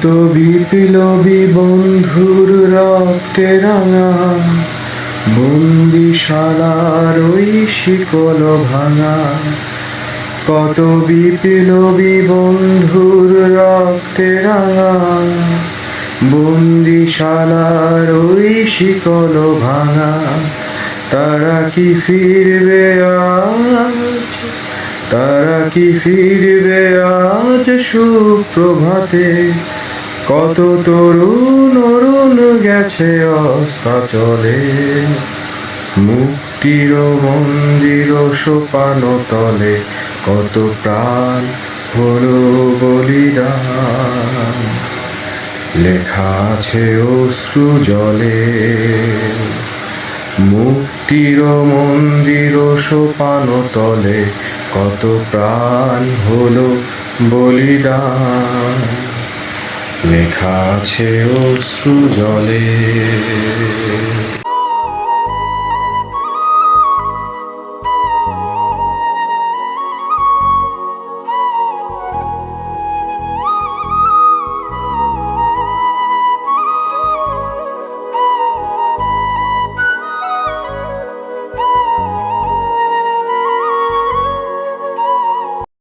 কত বিপ্লবী বন্ধুর রক্তে রাঙা বন্দিশালার ওই শিকল ভাঙা। কত বিপ্লবী বন্ধুর রক্তে রাঙা বন্দিশালার ওই শিকল ভাঙা। তারা কি ফিরবে আজ? তারা কি ফিরবে আজ সুপ্রভাতে? কত তরুণ অরুণ গেছে অস্তা চলে মুক্তির মন্দির সোপান তলে, কত প্রাণ হলো বলিদান। লেখা আছে অশ্রু জলে। মুক্তির মন্দির সোপান তলে, কত প্রাণ হলো বলিদান। লেখা আছে অশ্রু জলে।